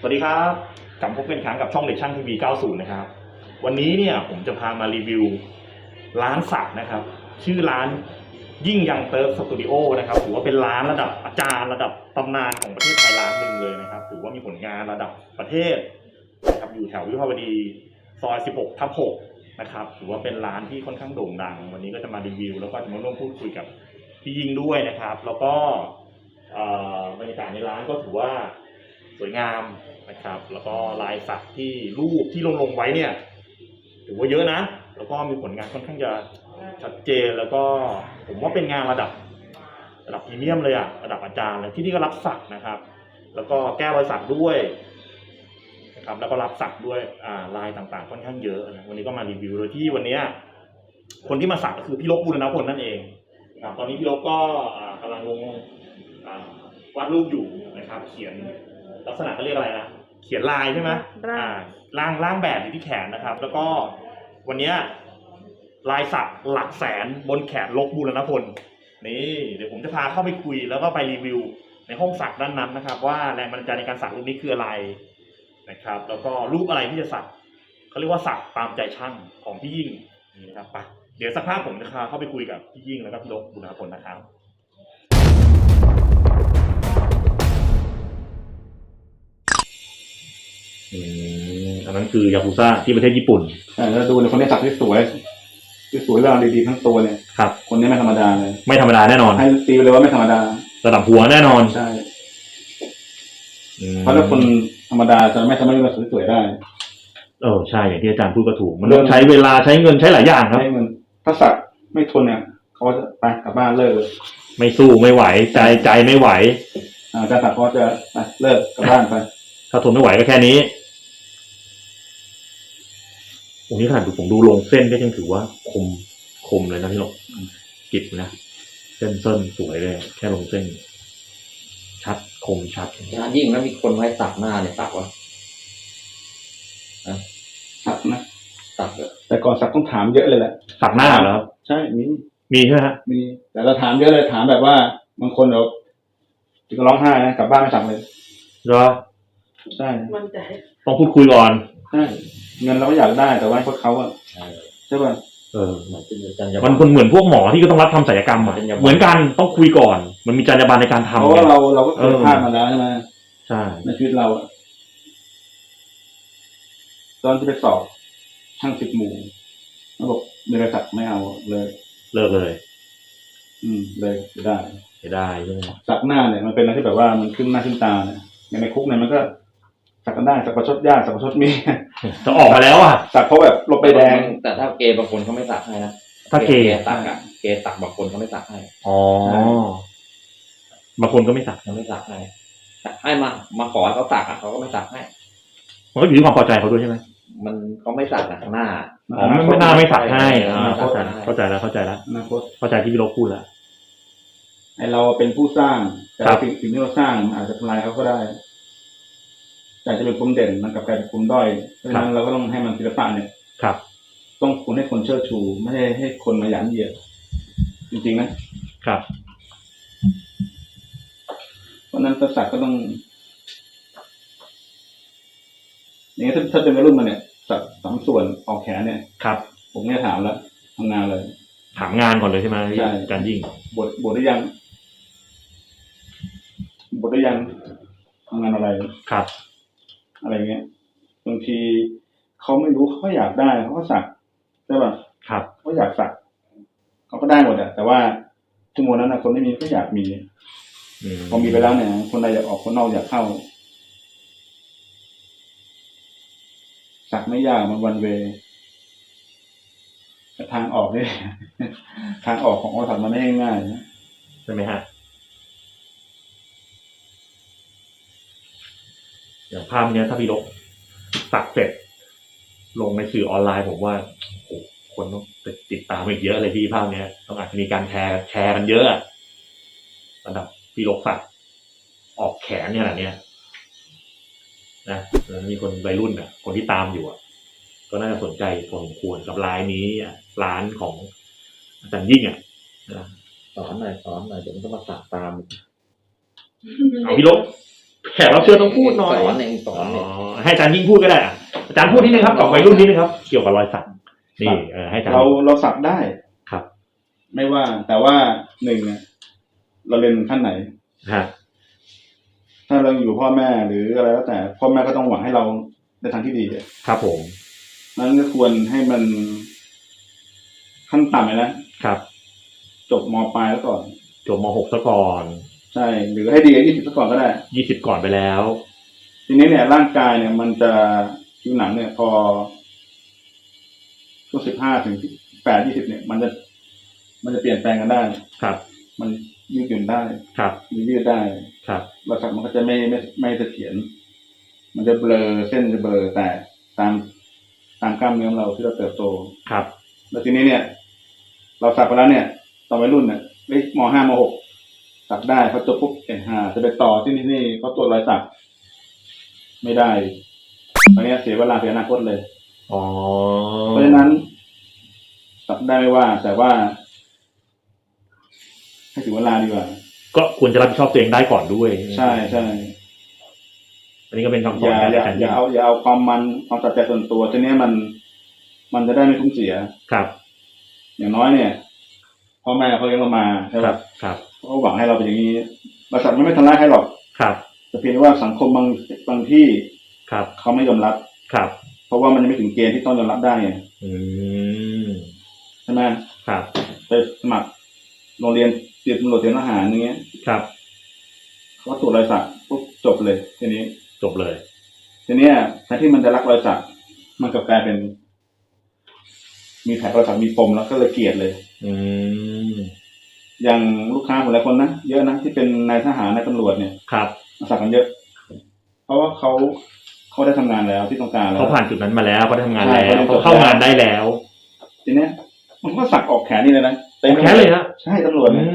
สวัสดีครับกลับพบกันครั้งกับช่องเด็กช่างทีวี 90 นะครับ วันนี้เนี่ยผมจะพามารีวิวร้านสักนะครับ ชื่อร้านยิ่งยังเติร์ฟสตูดิโอนะครับถือว่าเป็นร้านระดับอาจารย์ระดับตำนานของประเทศไทยร้านหนึ่งเลยนะครับถือว่ามีผลงานระดับประเทศนะครับอยู่แถววิภาวดีซอย 16 ทับ 6 นะครับถือว่าเป็นร้านที่ค่อนข้างโด่งดัง วันนี้ก็จะมารีวิว แล้วก็จะมาร่วมพูดคุยกับพี่ยิ่งด้วยนะครับ แล้วก็บรรยากาศในร้านก็ถือว่า สวยงามนะครับ แล้วก็ลายสักที่รูปที่ลงลงไว้เนี่ยถือว่าเยอะนะ แล้วก็มีผลงานค่อนข้างจะชัดเจนแล้วก็ผมว่าเป็นงานระดับระดับพรีเมียมเลยอะระดับอาจารย์เลยที่นี่ก็รับสักนะครับ แล้วก็แก้รอยสักด้วยนะครับแล้วก็รับสักด้วยอ่าลายต่างๆ ค่อนข้างเยอะนะวันนี้ก็มารีวิวโดยที่วันนี้คนที่มาสักก็คือพี่ลบบุรณพลนั่นเองนะครับตอนนี้พี่ลบก็อ่ากำลังลงวาดรูปอยู่นะครับ เขียน ลักษณะเขาเรียกอะไรนะเขียนลายใช่ไหมร่าง อ่าร่างร่างแบบอยู่ที่แขนนะครับ แล้วก็วันเนี้ยลายสักหลักแสนบนแขนลกบูรณพลนี่เดี๋ยวผมจะพาเข้าไปคุยแล้วก็ไปรีวิว ในห้องสักด้านนั้นนะครับ ว่าแรงบันดาลใจในการสักรูปนี้คืออะไรนะครับ แล้วก็รูปอะไรที่จะสักเขาเรียกว่าสักตามใจช่างของพี่ยิ่งนี่นะครับไปเดี๋ยวสักพักผมจะพาเข้าไปคุยกับพี่ยิ่งแล้วก็พี่ลกบุรณพลนะครับ อืมอันนั้นคือยากุซ่าที่ประเทศญี่ปุ่นใช่แล้วดูในคนที่สักที่สวยที่สวยแล้วดีๆทั้งตัวเนี่ยครับ คนนี้ไม่ธรรมดาเลย ไม่ธรรมดาแน่นอน ให้ตีไปเลยว่าไม่ธรรมดา ระดับหัวแน่นอนใช่อืมเพราะถ้าคนธรรมดาจะไม่สามารถที่จะสวยๆได้เออใช่อย่างที่อาจารย์พูดก็ถูก มันต้องใช้เวลาใช้เงินใช้หลายอย่างครับให้เงินถ้าสักไม่ทนเนี่ยเขาจะไปกลับบ้านเลิกเลยไม่สู้ไม่ไหว ใจใจไม่ไหวอ่าการสักเขาจะไปเลิกกลับบ้านไป ถ้าทนไม่ไหวก็แค่นี้โอ้นี่ขนาดดูผมดูลงเส้นก็ยังถือว่าคมคมเลยนะพี่หลกกิบนะเส้นเส้นสวยเลย แค่ลงเส้น ชัดคมชัดงานยิ่งแล้วมีคนไว้สักหน้าเนี่ยสักวะสักนะสักเลยแต่ก่อนสักต้องถามเยอะเลยแหละสักหน้าเหรอครับใช่มีมีใช่ไหมฮะมี แต่เราถามเยอะเลยถามแบบว่าบางคนเราถึงร้องไห้นะกลับบ้านไม่สักเลยเหรอ ใช่มันใจต้องพูดคุยก่อน ใช่เงินเราก็อยากได้แต่ว่าพวกเขาอะใช่ใช่ป่ะเออเหมือนเป็นจรรยาบรมันรณคนเหมือนพวกหมอที่ก็ต้องรับทำศัลยกรรมอะจรรยาบรรณเหมือนกันต้องคุยก่อน มันมีจรรยาบรรณในการเพทำราะว่าไงเราเราก็เคยเออพลาดมาแล้วใช่ไหมใช่ในชีวิตเราอะตอนที่ไปสอบช่างสิบหมู่เขาบอกเบริษัทไม่เอาเลย เลิกเลย อืม เลยไม่ได้ไม่ได้ใช่ไหมสักหน้าเนี่ยมันเป็นอะไรที่แบบว่ามันขึ้นหน้าขึ้นตาเนี่ยอย่างในคุกเนี่ยมันก็ สักกันได้สักประชดญาติสักประชดเมียจะออกมาแล้วอะสักเพราะแบบลบใบแดง แต่ถ้าเกย์บางคนเขาไม่สักให้นะถ้าเกย์สักอะเกย์สักบางคนเขาไม่สักให้อ๋อบางคนก็ไม่สักเขาไม่สักให้แต่ให้มามาขอให้เขาสักอะเขาก็ไม่สักให้มันก็อยู่ที่ความพอใจเขาด้วยใช่ไหมมันเขาไม่สักอะข้างหน้าอ๋อไม่ไม่น่าไม่สักให้อ่าไม่สัเข้ากใจให้เข้าใจแล้วเข้าใจแล้วอนาคตเข้าใจที่พี่โลกพูดแล้วไอเราเป็นผู้สร้างแต่ครับสิ่งสิ่งที่เราสร้างมันอาจจะทำลายเขาก็ได้ แต่จะเป็นปมเด่นมันกลับกลายเป็นปมด้อยเพราะฉะนั้นเราก็ต้องให้มันศิลปะเนี่ยครับ ต้องคุณให้คนเชิดชู ไม่ให้ให้คนมาหยามเหยียดจริงๆนะครับ เพราะฉะนั้นกษัตริย์ก็ต้องอย่างนี้ถ้าถ้าเป็นวัยรุ่นมาเนี่ยสักสามส่วนออกแขนเนี่ยครับ ผมเนี่ยถามแล้วทำงานเลย ถามงานก่อนเลยใช่ไหมใช่อาจารย์ยิ่งบทบทได้ยังบทได้ยังทำงานอะไรครับ อะไรเงี้ยบางทีเขาไม่รู้เขาก็อยากได้เขาก็สักใช่ป่ะครับเขาอยากสักเขาก็ได้หมดอะแต่ว่าชั่วโมงนั้นนะคนไม่มีก็อยากมีอืมพอมีไปแล้วเนี่ย คนใดอยากออกคนนอกอยากเข้า สักไม่ยากมันวันเวแต่ทางออกเนี่ยทางออกของอสัตว์มันไม่ง่ายๆนะใช่ไหมฮะ อย่างภาพเนี้ยถ้าพี่ลกสักเสร็จ ลงในสื่อออนไลน์ผมว่าโอ้โหคนต้องติดตามอีกเยอะเลยพี่ภาพเนี้ยต้องอาจจะมีการแชร์แชร์กันเยอะอะระดับพี่ลกสักออกแขนเนี่ยแหละเนี่ยนะแล้วมีคนวัยรุ่นอะ คนที่ตามอยู่อะ ก็น่าจะสนใจพอสมควรกับร้านนี้อะร้านของอาจารย์ยิ่งอะนะสอนหน่อยสอนหน่อยเดี๋ยวมันก็มาสักตาม เอาพี่ลก แขกรับเชิญต้องพูดหน่อยสอนเองสออ๋นเองอให้อาจารย์ยิ่งพูดก็ได้อะอาจารย์พูดนิดนึงครับกับวัยรุ่นนิดนึงครับ เกี่ยวกับรอยสักนี่เออให้อาจารย์เราเราสักได้ครับ ไม่ว่าแต่ว่าหนึ่งเนี่ยเราเรียนขั้นไหนฮะถ้าเราอยู่พ่อแม่หรืออะไรแล้วแต่ พ่อแม่ก็ต้องหวังให้เราในทางที่ดีอะครับผมนั้นก็ควรให้มันขั้นต่ำเลยนะครับ จบมปลายแล้วก่อน จบมหกซะก่อนใช่ หรือให้ดียี่สิบซะก่อนก็ได้ยี่สิบก่อนไปแล้ว ทีนี้เนี่ยร่างกายเนี่ย มันจะผิวหนังเนี่ย พอช่วงสิบห้าถึงแปดยี่สิบเนี่ย มันจะมันจะเปลี่ยนแปลงกันได้ครับ มันยืดหยุ่นได้ครับหรือยืดได้ครับรอยสักมันก็จะไม่ไม่ไม่เสถียรมันจะเบลอเส้นจะเบลอแต่ตามตามกล้ามเนื้อเราที่เราเติบโตครับ แล้วทีนี้เนี่ย เราสักไปแล้วเนี่ย ตอนวัยรุ่นเนี่ยเลขมห้ามหก สักได้พอจบปุ๊บเอ็นห้าจะไปต่อที่นี่นี่เขาตรวจรอยสัก ไม่ได้ตอนนี้เสียเวลาเสียอนาคตเลยอ๋อเพราะฉะนั้น สักได้ไม่ว่า แต่ว่าให้ถึงเวลาดีกว่า ก็ควรจะรับผิดชอบตัวเองได้ก่อนด้วย ใช่ใช่อันนี้ก็เป็นคำสออนย่าจากอย่าอาจารย์อย่าเอาอย่าเอาความมันความตัดใจส่วนตัวทีนี้มัน มันจะได้ไม่ทุ่มเสียครับ อย่างน้อยเนี่ยพ่อแม่เขาเลี้ยงเรามาใช่คไหมรับครับเขา ก็หวังให้เราเป็นอย่างนี้บริษัทมันไม่ทำร้ายใครหรอกครับแต่เพียงแต่ว่าสังคมบางบางที่ครับเขาไม่ยอมรับครับ เพราะว่ามันยังไม่ถึงเกณฑ์ที่ต้องยอมรับได้ไงอืมใช่ไหมครับไปสมัครโรงเรียนเตรียมตำรวจเตรียมทหารอย่างเงี้ยครับเขาตรวจรอยสักปุ๊บจบเลยทีนี้จบเลย ทีเนี้ยแทนที่มันจะรักรอยสักมันกลับกลายเป็น มีแผลรอยสักมีปมแล้วก็เลยเกลียดเลย อืม อย่างลูกค้าผมหลายคนนะเยอะนะที่เป็นนายทหารนายตำรวจเนี่ยครับมาสักกันเยอะ เพราะว่าเขาเขาได้ทำงานแล้วที่ต้องการแล้วเขาผ่านจุดนั้นมาแล้วเขาได้ทำงานใช่แล้วเขาได้จบเขาเข้างานได้แล้ว ทีเนี้ย มันก็สักออกแขนนี่เลยนะเต็มแค่เลยฮะใช่ตำรวจอืเนี่ย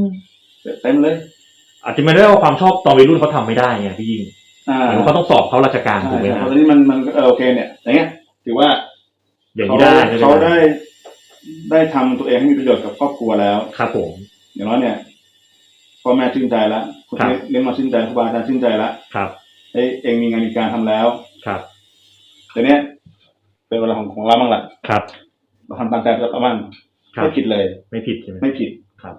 มเต็มเลย อาจจะไม่ได้ว่าความชอบตอนวัยรุ่นเขาทำไม่ได้ไงพี่ยิ่งอ่าเหมือนว่าเขาต้องสอบเขาราชการใช่ถูกไหมใช่คเพรับราะตอนนี้มันมันก็เออโอเคเนี่ยอย่างเงี้ยถือว่าอย่างเขานี้ได้ใช่ไหมเขาได้ ได้ทำตัวเองให้มีประโยชน์กับครอบครัวแล้ว ครับผม อย่างน้อยเนี่ยพ่อแม่ชื่นใจแล้วคนครับที่เลี้ยงมาชื่นใจครูบาอาจารย์ชื่นใจแล้วครับเอ้ยเองมีงานมีการทำแล้ว ครับแต่เนี้ยเป็นเวลาของของเราบ้างละครับเราทำตามใจเราบ้างครับไม่ผิดเลย ไม่ผิดใช่ไหมไม่ผิดครับ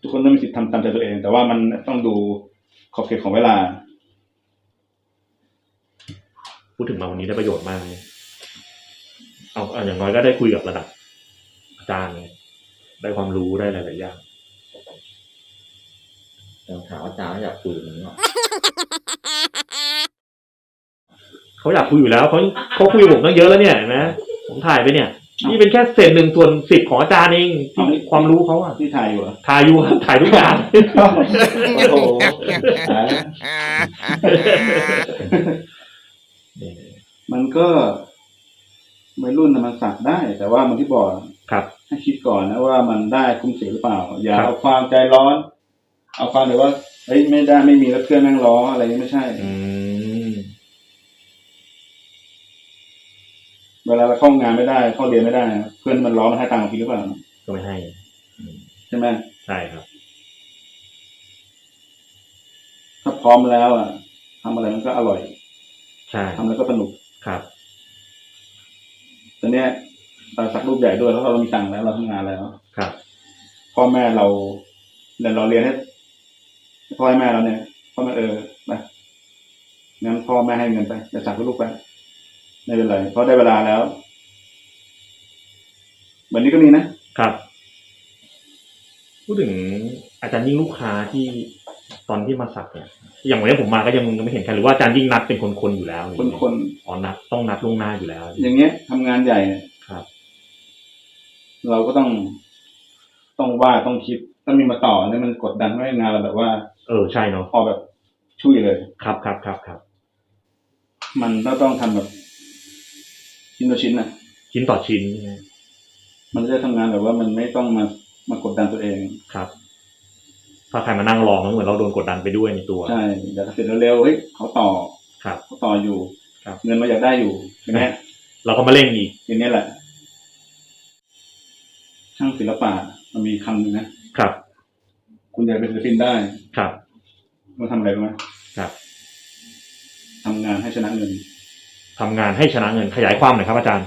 ทุกคนต้องมีสิทธิ์ทำตามใจตัวเอง แต่ว่ามันต้องดูขอบเขตของเวลา พูดถึงมาวันนี้ได้ประโยชน์มากเลย เอาเอาอย่างน้อยก็ได้คุยกับระดับอาจารย์ไงได้ความรู้ได้หลายๆอย่างแต่ถามอาจารย์ว่าอยากคุยกับมึงหรอเขาอยากคุยอยู่แล้วเขาเขาคุยกับผมตั้งเยอะแล้วเนี่ยเห็นไหมผมถ่ายไปเนี่ย นี่เป็นแค่เศษหนึ่งส่วนสิบของอาจารย์เองที่ความรู้เขาอะที่ถ่ายอยู่อะถ่ายอยู่ครับถ่ายทุกอย่างโอ้โหตายแล้วมันก็ วัยรุ่นนะมันสักได้ แต่ว่ามันที่บอกครับให้คิดก่อนนะว่ามันได้คุ้มเสียหรือเปล่า อย่าครับเอาความใจร้อน เอาความแบบว่าเฮ้ยไม่ได้ไม่มีแล้วเพื่อนแม่งล้ออะไรนี้ไม่ใช่อืมเวลาเราเข้างานไม่ได้เข้าเรียนไม่ได้ เพื่อนมันล้อมันให้ตังค์เรากินหรือเปล่าก็ไม่ให้อืมใช่ไหมใช่ครับถ้าพร้อมแล้วอะทำอะไรมันก็อร่อยใช่ทำแล้วก็สนุกครับแต่เนี้ยเราสักรูปใหญ่ด้วยแล้วเรามีตังค์แล้วเราทำงานแล้วครับ พ่อแม่เราเรียนเราเรียนให้พ่อให้แม่เราเนี่ยพ่อแม่เออไปงั้นพ่อแม่ให้เงินไปจะสักให้ลูกไปไม่เป็นไรเพราะได้เวลาแล้ววันนี้ก็มีนะครับ พูดถึงอาจารย์ยิ่งลูกค้าที่ ตอนที่มาสักเนี่ยอย่างวันนี้ผมมาก็ยังไม่เห็นใครหรือว่าอาจารย์ยิ่งนัดเป็นคนๆอยู่แล้วคนคนอ๋อนัดต้องนัดล่วงหน้าอยู่แล้วอย่างเงี้ยทำงานใหญ่เนี่ยครับ เราก็ต้อง ต้องว่าต้องคิด ถ้ามีมาต่อเนี่ยมันกดดันไม่ให้งานเราแบบว่า เออใช่เนาะออกแบบช่วยเลย ครับครับครับครับมันก็ต้องทำแบบชิ้นต่อชิ้นนะชิ้นต่อชิ้นใช่ไหมมันจะได้ทำงานแบบว่ามันไม่ต้องมามากดดันตัวเอง ครับ ถ้าใครมานั่งรอมันเหมือนเราโดนกดดันไปด้วยในตัวใช่อยากเสร็จเร็วๆเฮ้ยเขาต่อครับเขาต่ออยู่ครับ เงินมาอยากได้อยู่อย่างเงี้ยเราก็มาเร่งอีกอย่างเนี้ยแหละช่างศิลปะมันมีคำหนึงนะครับ คุณอยากเป็นศิลปินได้ครับมันทำอะไรรู้ไหมครับทำงานให้ชนะเงินทำงานให้ชนะเงินขยายความหน่อยครับอาจารย์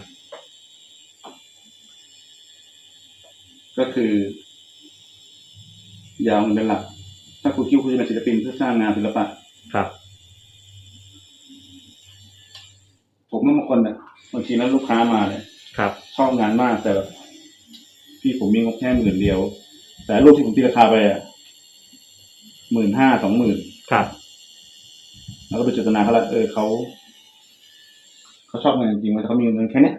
ก็คืออ ยาวมันเป็นหลัก ถ้าคุณคิดว่าคุณจะเป็นศิลปินเพื่อสร้างงานศิลปะ ครับ ผมเมื่อบางคนเนี่ยบางทีแล้วลูกค้ามาเนี่ยครับ ชอบงานมากแต่แบบพี่ผมมีงบแค่หมื่นเดียว แต่รูปที่ผมตีราคาไปอะหมื่นห้าสองหมื่นครับ แล้วก็ไปเจตนาเขาละเออเขาเขาชอบงานจริงๆแต่เขามีเงินแค่เนี้ย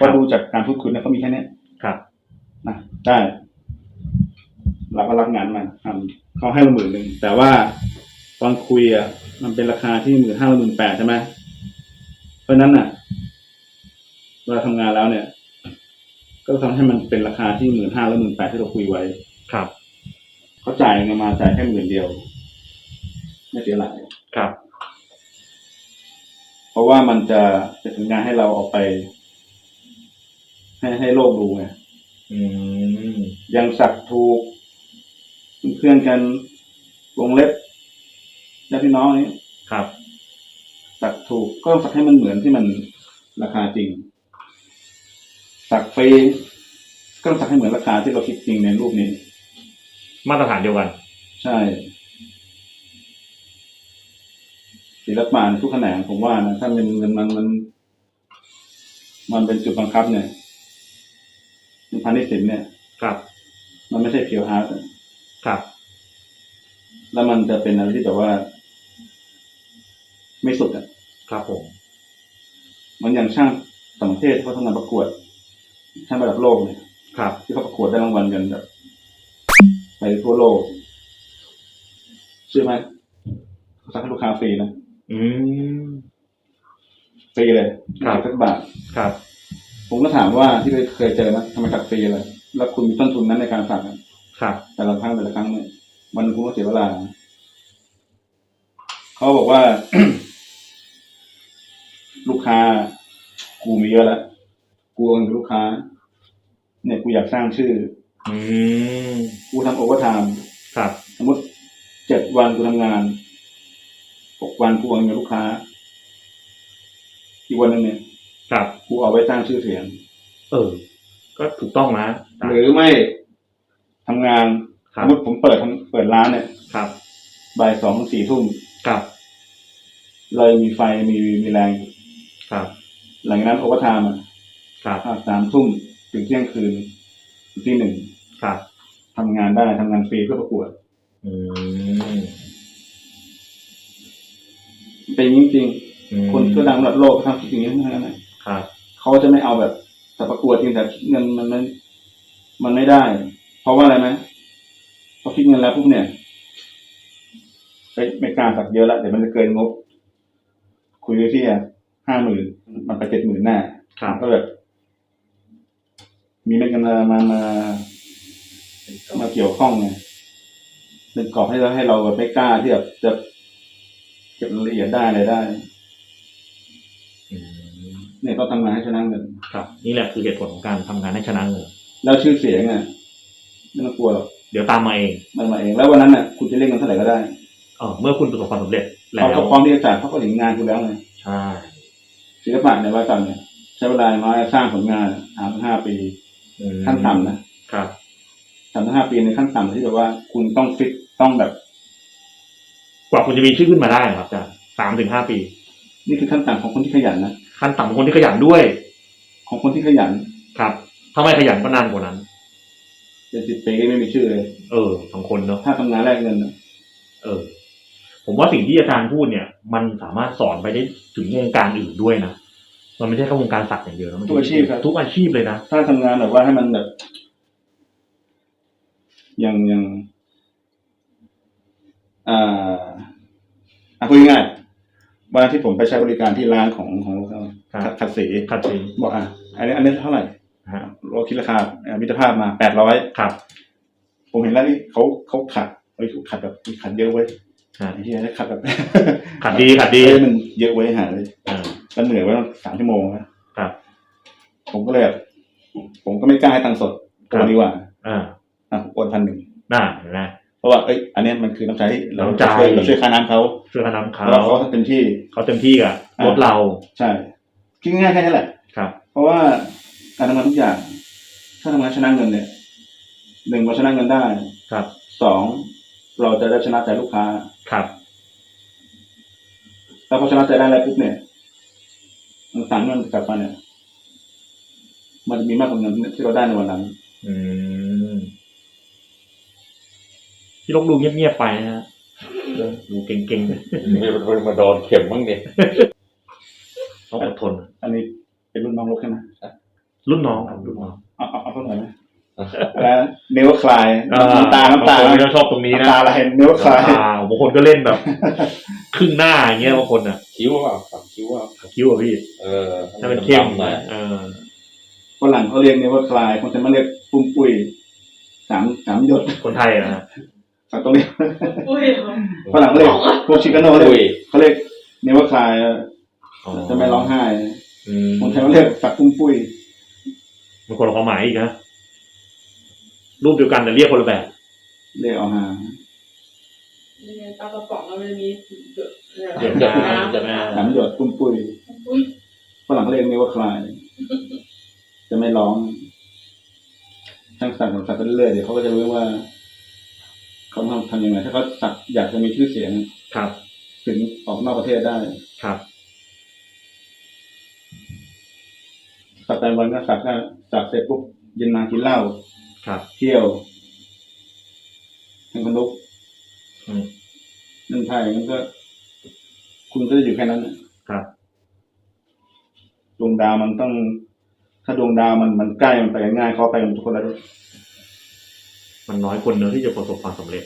ก็ดูจากการพูดคุยเนี่ยเขามีแค่เนี้ยครับนะได้ เราก็รับงานมาทำเขาให้เราหมื่นหนึ่งแต่ว่าตอนคุยอะมันเป็นราคาที่หมื่นห้าหมื่นแปดใช่ไหมเพราะฉะนั้นอะเวลาทำงานแล้วเนี่ย ก็ทำให้มันเป็นราคาที่หมื่นห้าและหมื่นแปดที่เราคุยไว้ครับเขาจ่ายเงินมาจ่ายแค่หมื่นเดียว ไม่เสียหลายครับ เพราะว่ามันจะจะถึงงานให้เราออกไป ให้ให้โลกดูไงอืมยังสักถูก เพื่อนกันวงเล็บญาติพี่น้องนี้ครับสักถูกก็ต้องสักให้มันเหมือนที่มันราคาจริง สักฟรีก็ต้องสักให้เหมือนราคาที่เราคิดจริงในรูปนี้ มาตรฐานเดียวกัน ใช่ศิลปะในทุกแขนงผมว่านะถ้ามันมันมันมัน มันเป็นจุดบังคับเนี่ยมันพันธิศิลป์เนี่ย ครับ มันไม่ใช่เพียวอาร์ต ครับ แล้วมันจะเป็นอะไรที่แบบว่า ไม่สุดอะ ครับผมเหมันอย่างช่างต่างประเทศเขาทำงานประกวด ช่างระดับโลกเนี่ยครับ ที่เขาประกวดได้รางวัลกันแบบไปทั่วโลกเชื่อไหมเขาสักให้ลูกค้าฟรีนะอืมฟรีเลยครับไม่สักบาทครับ ผมก็ถามว่าที่เคยเจอนะทำไมสักฟรีเลยแล้วคุณมีต้นทุนนั้นในการสักอะ ครับ แต่ละครั้งแต่ละครั้งเนี่ยวันหนึงคุณก็เสียเวลา เขาบอกว่า ลูกค้า กูมีเยอะแล้วกูเอาเงินกับลูกค้า เนี่ยกูอยากสร้างชื่อ อืมกูทำโอเวอร์ไทม์ครับ สมมติเจ็ดวันกูทำงานหกวันกูเอาเงินกับลูกค้า อีกวันหนึงเนี่ยครับ กูเอาไว้สร้างชื่อเสียง เออ ก็ถูกต้องนะ หรือไม่ ทำงานคสรับมมติผมเปิดทำเปิดร้านเนี่ยครับบ่ายสองถึงสี่ทุ่มครับเลยมีไฟมีมีแรง ครับหลังจากนั้นโอเวอร์ไทม์อะครับอะสามทุ่มถึงเที่ยงคืนถึงที่หนึ่งครับทำงานได้ทำงานฟรีเพื่อประกวดอืมเป็นอย่างนี้จริงอืมๆคนก็ดังระดับโลกเขาทำคิดอย่างนี้ทั้งนั้นเลยครับ เขาจะไม่เอาแบบแต่ประกวดจริงแต่คิดเงินมันมันมันไม่ได้ เพราะว่าอะไรไหมพอคิดเงินแล้วปุ๊บเนี่ยไปไม่กล้าสักเยอะแล้วเดี๋ยวมันจะเกินงบ คุยไปที่ห้าหมื่นมันไปเจ็ดหมื่นแน่ครับก็แบบมีเม็ดเงินมามามามาเกี่ยวข้องไงเป็นกรอบให้เราให้เราแบบไม่กล้าที่แบบจะเก็บรายละเอียดได้อะไรได้อืมเนี่ยต้องทำงานให้ชนะเงินครับ นี่แหละคือเหตุผลของการทำงานให้ชนะเงินแล้วชื่อเสียงอะ ไม่ต้องกลัวหรอกเดี๋ยวตามมาเองมันมาเองแล้ววันนั้นน่ะคุณจะเรียกเงินเท่าไหร่ก็ได้เออเมื่อคุณประสบความสำเร็จแล้เขาวก็พร้อมที่จะจ่ายเขาก็ถึงงานคุณแล้วไงใช่ศิลปะในวัฒนธรรมเนี่ยใช้เวลาน้อยสร้างผลงานสามถึงห้าปีอืมขั้นต่ำนะครับ สามถึงห้าปีในขั้นต่ำที่แบบว่าคุณต้องฟิตต้องแบบ กว่าคุณจะมีชื่อขึ้นมาได้ครับอาจารย์สามถึงห้าปี นี่คือขั้นต่ำของคนที่ขยันนะขั้นต่ำของคนที่ขยันด้วยของคนที่ขยัน ครับถ้าไม่ขยันก็นานกว่านั้น เจ็ดสิบปีก็ไม่มีชื่อเลย เออสองคนเนาะถ้าทำงานแลกเงินน่ะเออ ผมว่าสิ่งที่อาจารย์พูดเนี่ย มันสามารถสอนไปได้ถึงวงการอื่นด้วยนะมันไม่ใช่แค่วงการสักอย่างเดียวนะมันทุกอาชีพครับ ทุกอาชีพเลยนะถ้าทำงานแบบว่าให้มันแบบอย่างอย่างอ่าอะพูดง่ายๆวันที่ผมไปใช้บริการที่ร้านของของเขาครับขัดสีคัดสีบอกอะอันนี้อันนี้เท่าไหร่ ฮะเราคิดราคาอะมิตรภาพมาแปดร้อยครับ ผมเห็นแล้วนี่เขาเขาขัดเฮ้ยขัดแบบขัดเยอะเว้ยฮะไอ้ที่ขัดแบบขัดดีขัดดีเฮ้ยมันเยอะเว้ยหาเลยอ่าแล้วเหนื่อยไว้ตั้งสามชั่วโมงนะครับ ผมก็เลยแบบผมก็ไม่กล้าให้ตังค์สดโอนดีกว่าอ่าอะโอนพันหนึ่งน่าเห็นไหมเพราะว่าเอ้ยอันเนี้ยมันคือน้ำใจที่เราน้ำใจช่วยเราช่วยค่าน้ำเขาช่วยกันนำเขาแล้วเขาเต็มที่เขาเต็มที่กับอ่ารถเราใช่คิดง่ายๆแค่นี้แหละครับ เพราะว่า การทำงานทุกอย่าง ถ้าทำงานชนะเงินเนี่ยหนึ่งเราชนะเงินได้ครับสองเราจะได้ชนะใจลูกค้าครับแล้วพอชนะใจได้แล้วปุ๊บเนี่ยมันสั่งเงินกลับมาเนี่ย มันจะมีมากกว่าเงินที่เราได้ในวันนั้น อืมพี่ลกดูเงียบๆไปนะฮะดูเก่งมีมันมาโดนเข็มบ้างดิๆต้องอดทน อันนี้เป็นรุ่นน้องลกใช่ไหม รุ่นน้องครับรุ่นน้องเอาเอาเอาเท่าไหร่อยไหมแล้วเนวคลายอ่น้ำตาน้ำตาบางคนก็ชอบตรงนี้นะน้ำตาอะไรเนวคลายอ่าบางคนก็เล่นแบบ ครึ่งหน้าอย่างเงี้ยบางคนอะคิ้วเปล่าสักคิ้วเปล่าคิ้วอะพี่เออถ้ามันเข้มหน่อยเออฝรั่งเขาเรียกเนวคลายคนจะมาเรียกปุ้มปุ้ยสามสามหยดคนไทยอะนะสักตรงนี้อุ้ยฝรั่งเขาเรียกพวกชิคาโน่เรียอุ้กยเขาเรียกเนวคลายอ๋อจะไม่ร้องไห้อืมคนไทยเขาเรียกสักปุ้มปุ้ย มันคนละความหมายอีกนะรูปเดียวกันแต่เรียกคนละแบบเรียกเอาหายังไงปลากระป๋องมันมีเดือดเดือดน้ำจะไม่สามหยดปุ้มปุ้ยอุ้ยฝรั่งเขาเรียกเนวคลาย จะไม่ร้องช่างสักของสักไปเรื่อยๆเดี๋ยวเขาก็จะรู้ว่าเขาทำทำยังไงถ้าเขาสักอยากจะมีชื่อเสียงครับ ถึงออกนอกประเทศได้ครับ สักแต่วันก็สักก็สักเสร็จปุ๊บเย็นมากินเหล้าครับเที่ยวเป็นคนลุกอืมนั่นไทยมันก็ คุณก็จะอยู่แค่นั้นน่ะครับดวงดาวมันต้อง ถ้าดวงดาวมันมันใกล้มันไปง่ายเขาไปกันทุกคนแล้วด้วยมันน้อยคนเนอะที่จะประสบความสำเร็จ